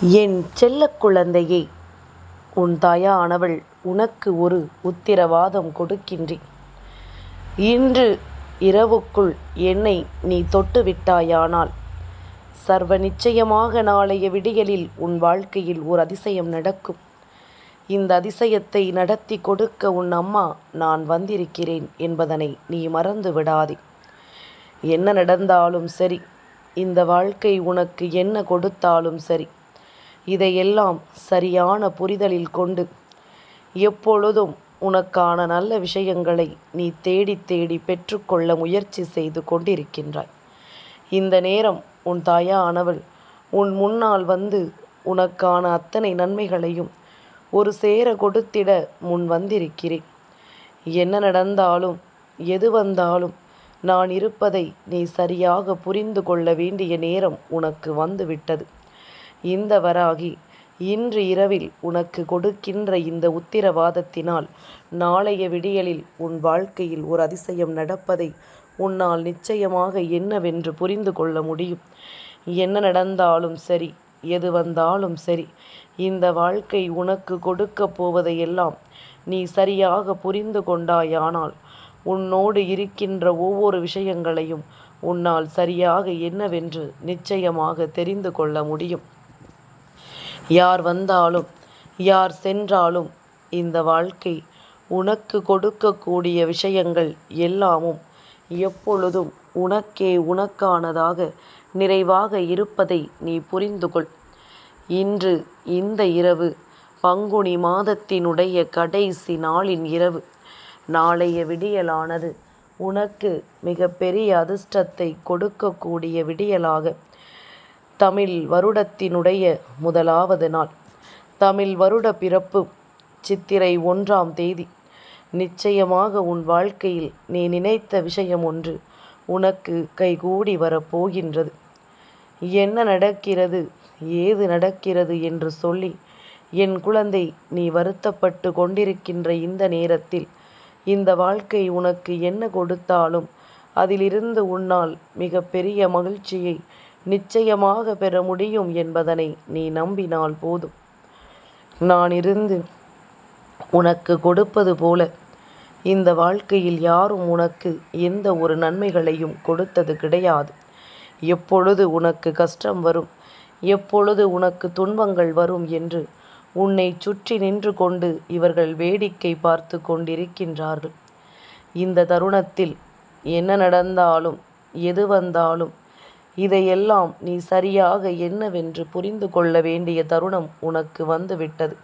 என் செல்ல குழந்தையே உன் தாயானவள் உனக்கு ஒரு உத்திரவாதம் கொடுக்கின்றேன். இன்று இரவுக்குள் என்னை நீ தொட்டுவிட்டாயானால் சர்வ நிச்சயமாக நாளைய விடியலில் உன் வாழ்க்கையில் ஒரு அதிசயம் நடக்கும். இந்த அதிசயத்தை நடத்திக் கொடுக்க உன் அம்மா நான் வந்திருக்கிறேன் என்பதனை நீ மறந்து விடாதே. என்ன நடந்தாலும் சரி இந்த வாழ்க்கை உனக்கு என்ன கொடுத்தாலும் சரி இதையெல்லாம் சரியான புரிதலில் கொண்டு எப்பொழுதும் உனக்கான நல்ல விஷயங்களை நீ தேடித் தேடி பெற்றுக்கொள்ள முயற்சி செய்து கொண்டிருக்கின்றாய். இந்த நேரம் உன் தாயானவள் உன் முன்னால் வந்து உனக்கான அத்தனை நன்மைகளையும் ஒரு சேர கொடுத்திட முன் வந்திருக்கிறேன். என்ன நடந்தாலும் எது வந்தாலும் நான் இருப்பதை நீ சரியாக புரிந்து கொள்ள வேண்டிய நேரம் உனக்கு வந்துவிட்டது இந்த வராகி இன்று இரவில் உனக்கு கொடுக்கின்ற இந்த உத்திரவாதத்தினால் நாளைய விடியலில் உன் வாழ்க்கையில் ஒரு அதிசயம் நடப்பதை உன்னால் நிச்சயமாக என்னவென்று புரிந்து கொள்ள முடியும். என்ன நடந்தாலும் சரி எது வந்தாலும் சரி இந்த வாழ்க்கை உனக்கு கொடுக்கப் போவதையெல்லாம் நீ சரியாக புரிந்து கொண்டாயானால் உன்னோடு இருக்கின்ற ஒவ்வொரு விஷயங்களையும் உன்னால் சரியாக என்னவென்று நிச்சயமாக தெரிந்து கொள்ள முடியும். யார் வந்தாலும் யார் சென்றாலும் இந்த வாழ்க்கை உனக்கு கொடுக்கக்கூடிய விஷயங்கள் எல்லாமும் எப்பொழுதும் உனக்கே உனக்கானதாக நிறைவாக இருப்பதை நீ புரிந்து கொள். இன்று இந்த இரவு பங்குனி மாதத்தினுடைய கடைசி நாளின் இரவு. நாளைய விடியலானது உனக்கு மிக பெரிய அதிர்ஷ்டத்தை கொடுக்கக்கூடிய விடியலாக தமிழ் வருடத்தினுடைய முதலாவது நாள். தமிழ் வருட பிறப்பு சித்திரை ஒன்றாம் தேதி. நிச்சயமாக உன் வாழ்க்கையில் நீ நினைத்த விஷயம் ஒன்று உனக்கு கைகூடி வரப் போகின்றது. என்ன நடக்கிறது ஏது நடக்கிறது என்று சொல்லி என் குழந்தை நீ வருத்தப்பட்டு கொண்டிருக்கின்ற இந்த நேரத்தில் இந்த வாழ்க்கை உனக்கு என்ன கொடுத்தாலும் அதிலிருந்து உன்னால் மிக பெரிய மகிழ்ச்சியை நிச்சயமாக பெற முடியும் என்பதனை நீ நம்பினால் போதும். நான் இருந்து உனக்கு கொடுப்பது போல இந்த வாழ்க்கையில் யாரும் உனக்கு எந்த ஒரு நன்மைகளையும் கொடுத்தது கிடையாது. எப்பொழுது உனக்கு கஷ்டம் வரும் எப்பொழுது உனக்கு துன்பங்கள் வரும் என்று உன்னைச் சுற்றி நின்று கொண்டு இவர்கள் வேடிக்கை பார்த்து கொண்டிருக்கின்றார்கள். இந்த தருணத்தில் என்ன நடந்தாலும் எது வந்தாலும் இதையெல்லாம் நீ சரியாக என்னவென்று புரிந்து கொள்ள வேண்டிய தருணம் உனக்கு வந்துவிட்டது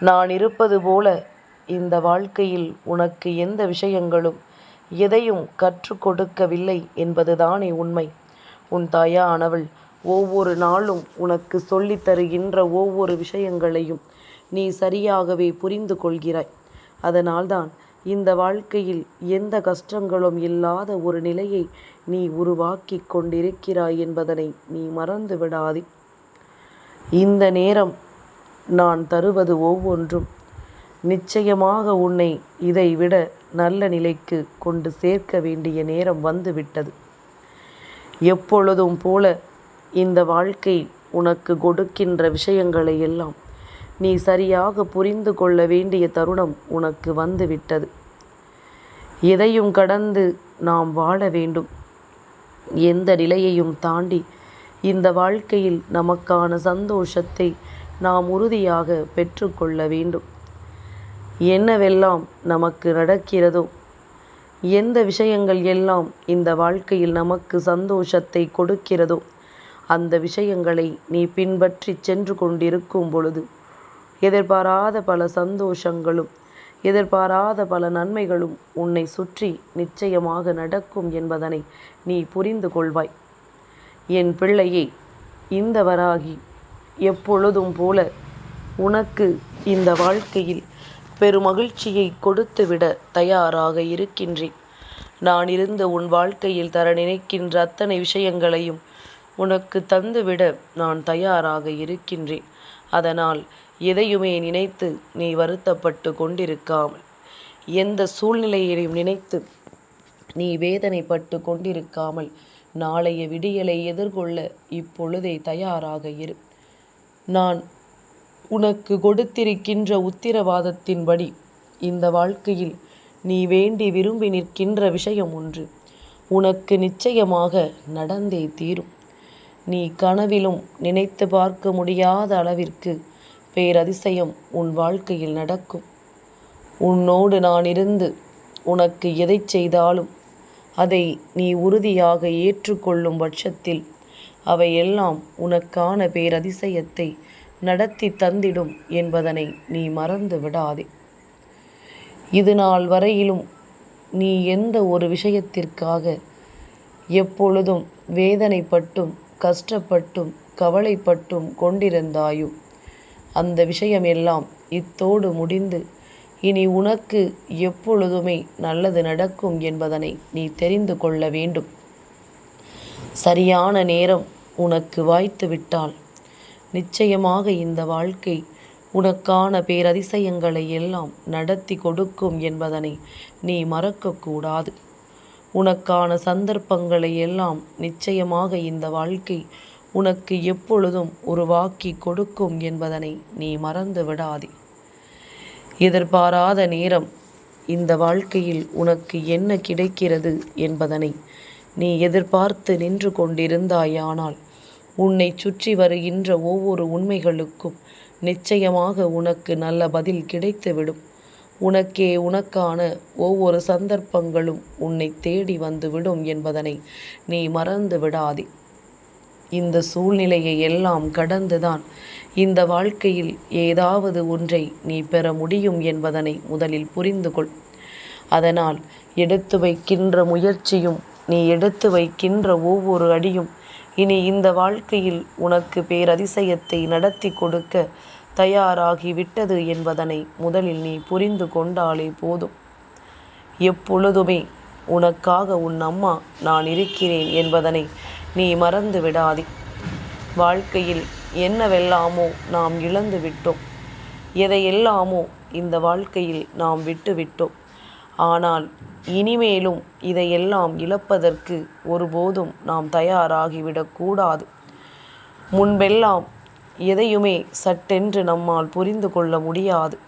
நான் இருப்பது போல இந்த வாழ்க்கையில் உனக்கு எந்த விஷயங்களும் எதையும் கற்றுக் கொடுக்கவில்லை என்பதுதானே உண்மை. உன் தாயானவள் ஒவ்வொரு நாளும் உனக்கு சொல்லித் தருகின்ற ஒவ்வொரு விஷயங்களையும் நீ சரியாகவே புரிந்து கொள்கிறாய். அதனால்தான் இந்த வாழ்க்கையில் எந்த கஷ்டங்களும் இல்லாத ஒரு நிலையை நீ உருவாக்கி கொண்டிருக்கிறாய் என்பதனை நீ மறந்து விடாதே. இந்த நேரம் நான் தருவது ஒவ்வொன்றும் நிச்சயமாக உன்னை இதைவிட நல்ல நிலைக்கு கொண்டு சேர்க்க வேண்டிய நேரம் வந்துவிட்டது எப்பொழுதும் போல இந்த வாழ்க்கை உனக்கு கொடுக்கின்ற விஷயங்களை எல்லாம் நீ சரியாக புரிந்து கொள்ள வேண்டிய தருணம் உனக்கு வந்துவிட்டது எதையும் கடந்து நாம் வாழ வேண்டும். எந்த நிலையையும் தாண்டி இந்த வாழ்க்கையில் நமக்கான சந்தோஷத்தை நாம் உறுதியாக பெற்றுக்கொள்ள வேண்டும். என்னவெல்லாம் நமக்கு நடக்கிறதோ எந்த விஷயங்கள் எல்லாம் இந்த வாழ்க்கையில் நமக்கு சந்தோஷத்தை கொடுக்கிறதோ அந்த விஷயங்களை நீ பின்பற்றிச் சென்று கொண்டிருக்கும் பொழுது எதிர்பாராத பல சந்தோஷங்களும் எதிர்பாராத பல நன்மைகளும் உன்னை சுற்றி நிச்சயமாக நடக்கும் என்பதனை நீ புரிந்து கொள்வாய். என் பிள்ளையே இந்த வராகி எப்பொழுதும் போல உனக்கு இந்த வாழ்க்கையில் பெருமகிழ்ச்சியை கொடுத்துவிட தயாராக இருக்கின்றேன். நான் இருந்து உன் வாழ்க்கையில் தர நினைக்கின்ற அத்தனை விஷயங்களையும் உனக்கு தந்துவிட நான் தயாராக இருக்கின்றேன். அதனால் எதையுமே நினைத்து நீ வருத்தப்பட்டு கொண்டிருக்காமல் எந்த சூழ்நிலையையும் நினைத்து நீ வேதனைப்பட்டு கொண்டிருக்காமல் நாளைய விடியலை எதிர்கொள்ள இப்பொழுதே தயாராக இரு. நான் உனக்கு கொடுத்திருக்கின்ற உத்திரவாதத்தின்படி இந்த வாழ்க்கையில் நீ வேண்டி விரும்பி நிற்கின்ற விஷயம் ஒன்று. உனக்கு நிச்சயமாக நடந்தே தீரும். நீ கனவிலும் நினைத்து பார்க்க முடியாத அளவிற்கு பேரதிசயம் உன் வாழ்க்கையில் நடக்கும். உன்னோடு நான் இருந்து உனக்கு எதை செய்தாலும் அதை நீ உறுதியாக ஏற்றுக்கொள்ளும் பட்சத்தில் அவையெல்லாம் உனக்கான பேரதிசயத்தை நடத்தி தந்திடும் என்பதனை நீ மறந்து விடாதே. இது நாள் வரையிலும் நீ எந்த ஒரு விஷயத்திற்காக எப்பொழுதும் வேதனைப்பட்டும் கஷ்டப்பட்டும் கவலைப்பட்டும் கொண்டிருந்தாயோ? அந்த விஷயம் எல்லாம் இத்தோடு முடிந்து இனி உனக்கு எப்பொழுதுமே நல்லது நடக்கும் என்பதனை நீ தெரிந்து கொள்ள வேண்டும். சரியான நேரம் உனக்கு வாய்த்து விட்டால் நிச்சயமாக இந்த வாழ்க்கை உனக்கான பேரதிசயங்களை எல்லாம் நடத்தி கொடுக்கும் என்பதனை நீ மறக்கக்கூடாது. உனக்கான சந்தர்ப்பங்களை எல்லாம் நிச்சயமாக இந்த வாழ்க்கை உனக்கு எப்பொழுதும் உருவாக்கி கொடுக்கும் என்பதனை நீ மறந்து விடாதே. எதிர்பாராத நேரம் இந்த வாழ்க்கையில் உனக்கு என்ன கிடைக்கிறது என்பதனை நீ எதிர்பார்த்து நின்று கொண்டிருந்தாயானால் உன்னை சுற்றி வருகின்ற ஒவ்வொரு உண்மைகளுக்கும் நிச்சயமாக உனக்கு நல்ல பதில் கிடைத்துவிடும். உனக்கே உனக்கான ஒவ்வொரு சந்தர்ப்பங்களும் உன்னை தேடி வந்துவிடும் என்பதனை நீ மறந்து விடாதே. இந்த சூழ்நிலையை எல்லாம் கடந்துதான் இந்த வாழ்க்கையில் ஏதாவது ஒன்றை நீ பெற முடியும் என்பதனை முதலில் புரிந்து கொள். அதனால் எடுத்து வைக்கின்ற முயற்சியும் நீ எடுத்து வைக்கின்ற ஒவ்வொரு அடியும் இனி இந்த வாழ்க்கையில் உனக்கு பேரதிசயத்தை நடத்தி கொடுக்க தயாராகிவிட்டது என்பதனை முதலில் நீ புரிந்து கொண்டாலே போதும். எப்பொழுதுமே உனக்காக உன் அம்மா நான் இருக்கிறேன் என்பதனை நீ மறந்து விடாதே. வாழ்க்கையில் என்னவெல்லாமோ நாம் இழந்து விட்டோம். எதையெல்லாமோ இந்த வாழ்க்கையில் நாம் விட்டுவிட்டோம் ஆனால் இனிமேலும் இதையெல்லாம் இழப்பதற்கு ஒருபோதும் நாம் தயாராகிவிடக்கூடாது. முன்பெல்லாம் எதையுமே சட்டென்று நம்மால் புரிந்து கொள்ள முடியாது.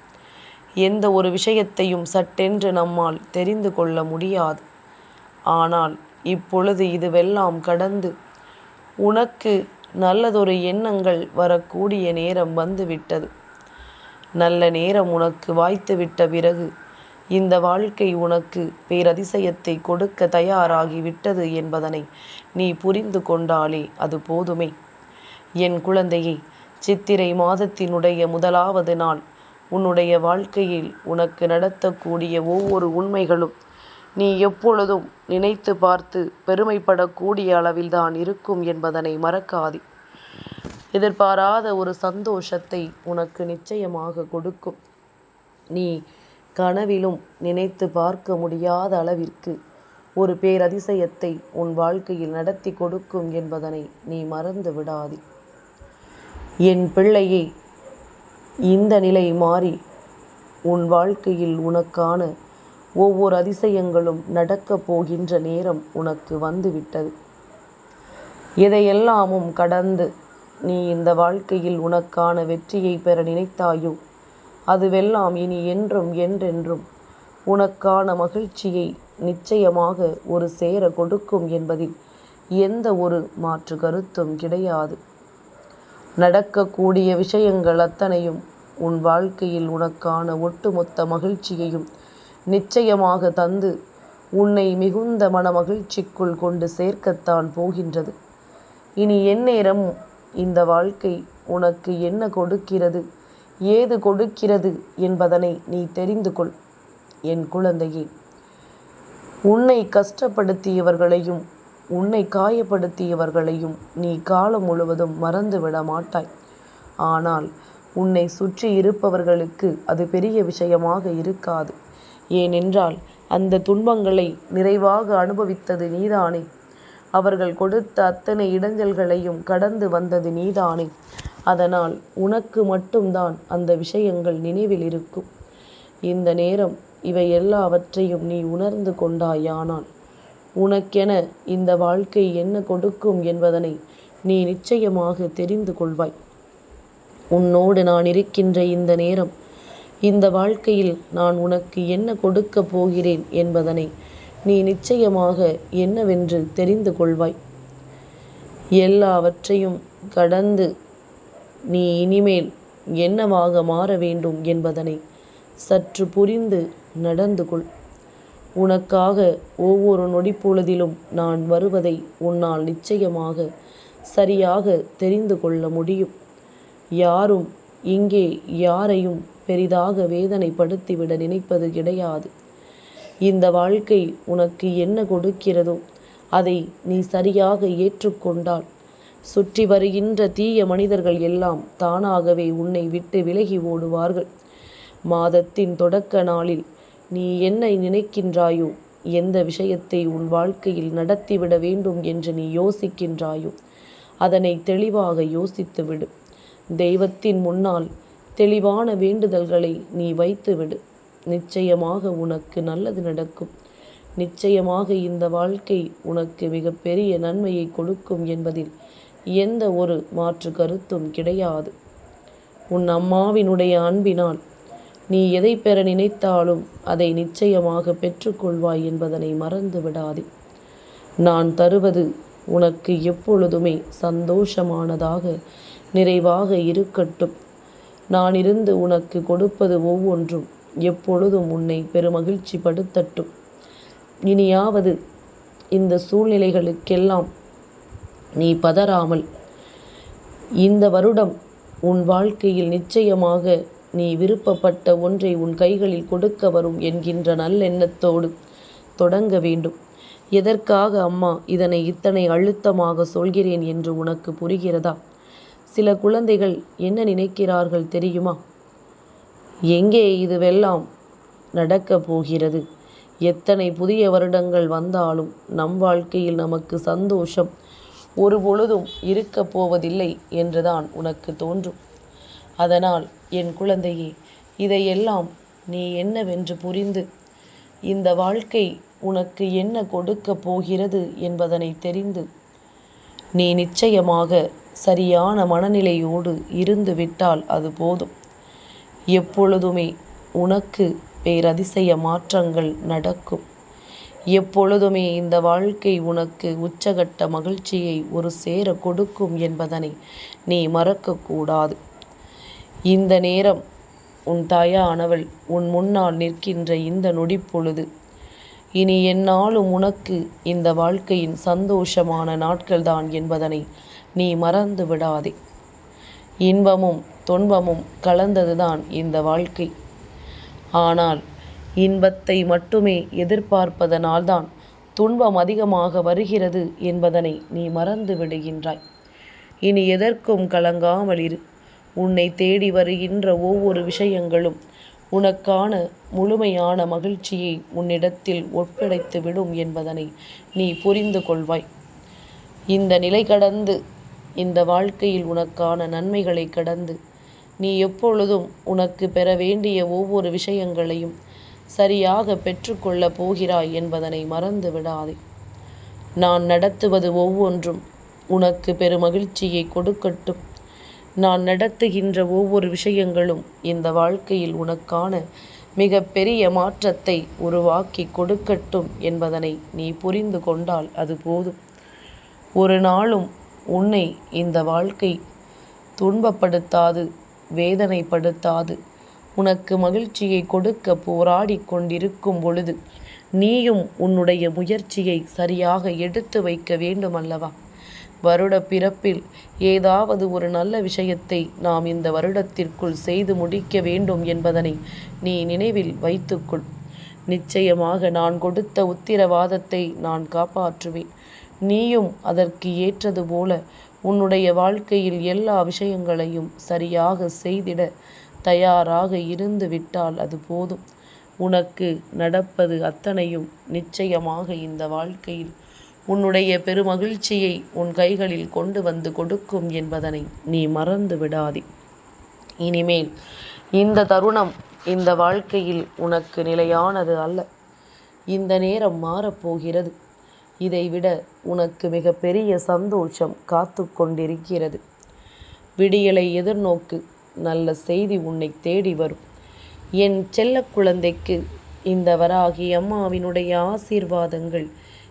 எந்த ஒரு விஷயத்தையும் சட்டென்று நம்மால் தெரிந்து கொள்ள முடியாது. ஆனால் இப்பொழுது இதுவெல்லாம் கடந்து உனக்கு நல்லதொரு எண்ணங்கள் வரக்கூடிய நேரம் வந்துவிட்டது. நல்ல நேரம் உனக்கு வாய்த்துவிட்ட பிறகு இந்த வாழ்க்கை உனக்கு பேரதிசயத்தை கொடுக்க தயாராகி விட்டது என்பதனை நீ புரிந்து கொண்டாலே அது போதுமே. என் குழந்தையை சித்திரை மாதத்தினுடைய முதலாவது நாள். உன்னுடைய வாழ்க்கையில் உனக்கு நடத்தக்கூடிய ஒவ்வொரு உண்மைகளும் நீ எப்பொழுதும் நினைத்து பார்த்து பெருமைப்படக்கூடிய அளவில்தான் இருக்கும் என்பதனை மறக்காதே. எதிர்பாராத ஒரு சந்தோஷத்தை உனக்கு நிச்சயமாக கொடுக்கும். நீ கனவிலும் நினைத்து பார்க்க முடியாத அளவிற்கு ஒரு பேரதிசயத்தை உன் வாழ்க்கையில் நடத்தி கொடுக்கும் என்பதனை நீ மறந்து விடாதே. என் பிள்ளையே இந்த நிலை மாறி உன் வாழ்க்கையில் உனக்கான ஒவ்வொரு அதிசயங்களும் நடக்கப் போகின்ற நேரம் உனக்கு வந்துவிட்டது. இதையெல்லாமும் கடந்து நீ இந்த வாழ்க்கையில் உனக்கான வெற்றியை பெற நினைத்தாயோ அதுவெல்லாம் இனி என்றும் என்றென்றும் உனக்கான மகிழ்ச்சியை நிச்சயமாக ஒரு சேர கொடுக்கும் என்பதில் எந்த ஒரு மாற்று கருத்தும் கிடையாது. நடக்கக்கூடிய விஷயங்கள் அத்தனையும் உன் வாழ்க்கையில் உனக்கான ஒட்டுமொத்த மகிழ்ச்சியையும் நிச்சயமாக தந்து உன்னை மிகுந்த மன மகிழ்ச்சிக்குள் கொண்டு சேர்க்கத்தான் போகின்றது. இனி எந்நேரம் இந்த வாழ்க்கை உனக்கு என்ன கொடுக்கிறது ஏது கொடுக்கிறது என்பதனை நீ தெரிந்து கொள் என் குழந்தையே. உன்னை கஷ்டப்படுத்தியவர்களையும் உன்னை காயப்படுத்தியவர்களையும் நீ காலம் முழுவதும் மறந்துவிட மாட்டாய் ஆனால் உன்னை சுற்றி இருப்பவர்களுக்கு அது பெரிய விஷயமாக இருக்காது. ஏனென்றால் அந்த துன்பங்களை நிறைவாக அனுபவித்தது நீதானே. அவர்கள் கொடுத்த அத்தனை இடைஞ்சல்களையும் கடந்து வந்தது நீதானே. அதனால் உனக்கு மட்டும்தான் அந்த விஷயங்கள் நினைவில் இருக்கும். இந்த நேரம் இவை எல்லாவற்றையும் நீ உணர்ந்து கொண்டாயானால் உனக்கென இந்த வாழ்க்கை என்ன கொடுக்கும் என்பதனை நீ நிச்சயமாக தெரிந்து கொள்வாய். உன்னோடு நான் இருக்கின்ற இந்த நேரம் இந்த வாழ்க்கையில் நான் உனக்கு என்ன கொடுக்கப் போகிறேன் என்பதனை நீ நிச்சயமாக என்னவென்று தெரிந்து கொள்வாய். எல்லாவற்றையும் கடந்து நீ இனிமேல் என்னவாக மாற வேண்டும் என்பதனை சற்று புரிந்து நடந்து கொள். உனக்காக ஒவ்வொரு நொடிப்பொழுதிலும் நான் வருவதை உன்னால் நிச்சயமாக சரியாக தெரிந்து கொள்ள முடியும். யாரும் இங்கே யாரையும் பெரிதாக வேதனைப்படுத்திவிட நினைப்பது கிடையாது. இந்த வாழ்க்கை உனக்கு என்ன கொடுக்கிறதோ அதை நீ சரியாக ஏற்றுக்கொண்டால். சுற்றி வருகின்ற தீய மனிதர்கள் எல்லாம் தானாகவே உன்னை விட்டு விலகி ஓடுவார்கள். மாதத்தின் தொடக்க நாளில் நீ என்னை நினைக்கின்றாயோ? எந்த விஷயத்தை உன் வாழ்க்கையில் நடத்திவிட வேண்டும் என்று நீ யோசிக்கின்றாயோ? அதனை தெளிவாக யோசித்துவிடு. தெய்வத்தின் முன்னால் தெளிவான வேண்டுதல்களை நீ வைத்துவிடு. நிச்சயமாக உனக்கு நல்லது நடக்கும். நிச்சயமாக இந்த வாழ்க்கை உனக்கு மிகப்பெரிய நன்மையை கொடுக்கும் என்பதில் எந்த ஒரு மாற்று கருத்தும் கிடையாது. உன் அம்மாவினுடைய அன்பினால் நீ எதை பெற நினைத்தாலும் அதை நிச்சயமாக பெற்றுக்கொள்வாய் என்பதனை மறந்து விடாதே நான் தருவது உனக்கு எப்பொழுதுமே சந்தோஷமானதாக நிறைவாக இருக்கட்டும். நான் இருந்து உனக்கு கொடுப்பது ஒவ்வொன்றும் எப்பொழுதும் உன்னை பெருமகிழ்ச்சி படுத்தட்டும் இனியாவது இந்த சூழ்நிலைகளுக்கெல்லாம் நீ பதறாமல் இந்த வருடம் உன் வாழ்க்கையில் நிச்சயமாக நீ விருப்பப்பட்ட ஒன்றை உன் கைகளில் கொடுக்க வரும் என்கின்ற நல்லெண்ணத்தோடு தொடங்க வேண்டும். எதற்காக அம்மா இதனை இத்தனை அழுத்தமாக சொல்கிறேன் என்று உனக்கு புரிகிறதா? சில குழந்தைகள் என்ன நினைக்கிறார்கள் தெரியுமா? எங்கே இதுவெல்லாம் நடக்கப் போகிறது? எத்தனை புதிய வருடங்கள் வந்தாலும் நம் வாழ்க்கையில் நமக்கு சந்தோஷம் ஒரு பொழுதும் இருக்கப் போவதில்லை என்றுதான் உனக்கு தோன்றும். அதனால் என் குழந்தையே இதையெல்லாம் நீ என்னவென்று புரிந்து இந்த வாழ்க்கை உனக்கு என்ன கொடுக்கப் போகிறது என்பதனை தெரிந்து நீ நிச்சயமாக சரியான மனநிலையோடு இருந்து விட்டால் அது போதும். எப்பொழுதுமே உனக்கு பேரதிசய மாற்றங்கள் நடக்கும். எப்பொழுதுமே இந்த வாழ்க்கை உனக்கு உச்சகட்ட மகிழ்ச்சியை ஒரு சேர கொடுக்கும் என்பதனை நீ மறக்கக்கூடாது இந்த நேரம் உன் தாயானவள் உன் முன்னால் நிற்கின்ற இந்த நொடிப்பொழுது. இனி என்னாலும் உனக்கு இந்த வாழ்க்கையின் சந்தோஷமான நாட்கள்தான் என்பதனை நீ மறந்து விடாதே. இன்பமும் துன்பமும் கலந்ததுதான் இந்த வாழ்க்கை. ஆனால் இன்பத்தை மட்டுமே எதிர்பார்ப்பதனால்தான் துன்பம் அதிகமாக வருகிறது என்பதனை நீ மறந்து விடுகின்றாய். இனி எதற்கும் கலங்காமல் இரு. உன்னை தேடி வருகின்ற ஒவ்வொரு விஷயங்களும் உனக்கான முழுமையான மகிழ்ச்சியை உன்னிடத்தில் ஒப்படைத்து விடும் என்பதனை நீ புரிந்து கொள்வாய். இந்த நிலை கடந்து இந்த வாழ்க்கையில் உனக்கான நன்மைகளை கடந்து நீ எப்பொழுதும் உனக்கு பெற வேண்டிய ஒவ்வொரு விஷயங்களையும் சரியாக பெற்றுக்கொள்ளப் போகிறாய் என்பதனை மறந்து விடாதே. நான் நடத்துவது ஒவ்வொன்றும் உனக்கு பெருமகிழ்ச்சியை கொடுக்கட்டும். நான் நடத்துகின்ற ஒவ்வொரு விஷயங்களும் இந்த வாழ்க்கையில் உனக்கான மிக பெரிய மாற்றத்தை உருவாக்கி கொடுக்கட்டும் என்பதனை நீ புரிந்து கொண்டால் அது போதும். ஒரு நாளும் உன்னை இந்த வாழ்க்கை துன்பப்படுத்தாது வேதனைப்படுத்தாது. உனக்கு மகிழ்ச்சியை கொடுக்க போராடி கொண்டிருக்கும் பொழுது நீயும் உன்னுடைய முயற்சியை சரியாக எடுத்து வைக்க வேண்டுமல்லவா? வருட பிறப்பில் ஏதாவது ஒரு நல்ல விஷயத்தை நாம் இந்த வருடத்திற்குள் செய்து முடிக்க வேண்டும் என்பதனை நீ நினைவில் வைத்துக்கொள். நிச்சயமாக நான் கொடுத்த உத்திரவாதத்தை நான் காப்பாற்றுவேன். நீயும் அதற்கு ஏற்றது போல உன்னுடைய வாழ்க்கையில் எல்லா விஷயங்களையும் சரியாக செய்திட தயாராக இருந்து விட்டால் அது போதும். உனக்கு நடப்பது அத்தனையும் நிச்சயமாக இந்த வாழ்க்கையில் உன்னுடைய பெருமகிழ்ச்சியை உன் கைகளில் கொண்டு வந்து கொடுக்கும் என்பதனை நீ மறந்து விடாதே. இனிமேல் இந்த தருணம் இந்த வாழ்க்கையில் உனக்கு நிலையானது அல்ல. இந்த நேரம் மாறப்போகிறது. இதைவிட உனக்கு மிகப்பெரிய சந்தோஷம் காத்து கொண்டிருக்கிறது. விடியலை எதிர்நோக்கு நல்ல செய்தி உன்னை தேடி வரும். என் செல்ல குழந்தைக்கு இந்த வராகி அம்மாவினுடைய ஆசீர்வாதங்கள்